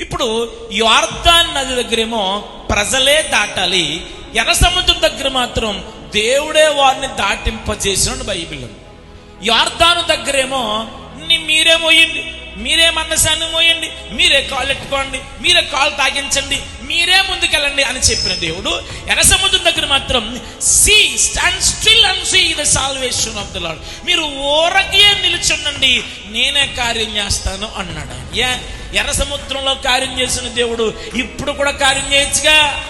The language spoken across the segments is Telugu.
ఇప్పుడు యార్దాన్ నది దగ్గరేమో ప్రజలే దాటాలి. ఎర్ర సముద్రం దగ్గర మాత్రం దేవుడే వారిని దాటింపజేసినాడు బైబిల్ యార్దాను దగ్గరేమో మీరే మోయండి మీరే మనసాన్ని మోయండి మీరే కాలు ఎట్టుకోండి మీరే కాలు తాగించండి మీరే ముందుకెళ్ళండి అని చెప్పిన దేవుడు ఎర్ర సముద్రం దగ్గర మాత్రం see stand still and see the salvation of the Lord మీరు ఓరకే నిలుచుండండి నేనే కార్యం చేస్తాను అన్నాడు యా ఏ ఎర్ర సముద్రంలో కార్యం చేసిన దేవుడు ఇప్పుడు కూడా కార్యం చేయొచ్చుగా?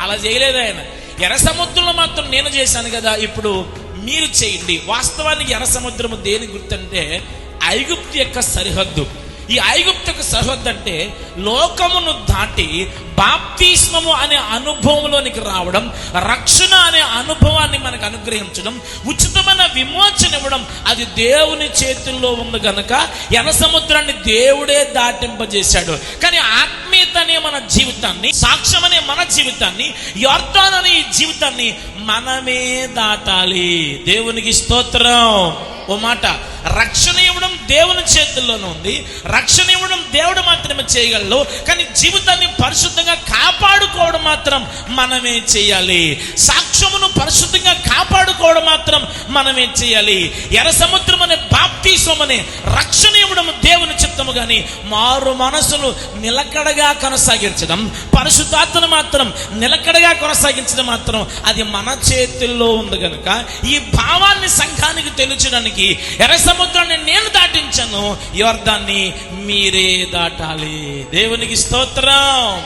అలా చేయలేదు ఆయన. ఎర్ర సముద్రంలో మాత్రం నేను చేశాను కదా ఇప్పుడు మీరు చేయండి. వాస్తవానికి ఎర్ర సముద్రము దేని గుర్తంటే ఐగుప్తు యొక్క సరిహద్దు. ఈ ఐగుప్తు యొక్క సరిహద్దు అంటే లోకమును దాటి బాప్తిస్మము అనే అనుభవంలోనికి రావడం రక్షణ అనుభవాన్ని మనకు అనుగ్రహించడం ఉచితమైన విమోచన ఇవ్వడం అది దేవుని చేతుల్లో ఉంది గనక ఎన సముద్రాన్ని దేవుడే దాటింపజేశాడు. కానీ ఆత్మీయత అనే మన జీవితాన్ని సాక్ష్యం అనే మన జీవితాన్ని యొర్దాన్ అనే జీవితాన్ని మనమే దాటాలి. దేవునికి స్తోత్రం. ఓ మాట రక్షణ ఇవ్వడం దేవుని చేతుల్లోనే ఉంది. రక్షణ ఇవ్వడం దేవుడు మాత్రమే చేయగలడు. కానీ జీవితాన్ని పరిశుద్ధంగా కాపాడుకోవడం మాత్రం మనమే చేయాలి. సాక్ష్యమును పరిశుద్ధంగా కాపాడుకోవడం మాత్రం మనమే చేయాలి? ఎర్ర సముద్రం అనే బాప్తీసం అనే రక్షణ ఇవ్వడం దేవుని చిత్తము కానీ మారు మనసును నిలకడగా కొనసాగించడం పరిశుద్ధాత్మను మాత్రం నిలకడగా కొనసాగించడం మాత్రం అది మన చేతుల్లో ఉంది కనుక ఈ భావాన్ని సంఘానికి తెలియచడానికి ఎర్ర సముద్రాన్ని నేను దాటించను యువర్ధాన్ని మీరే దాటాలి. దేవునికి స్తోత్రం.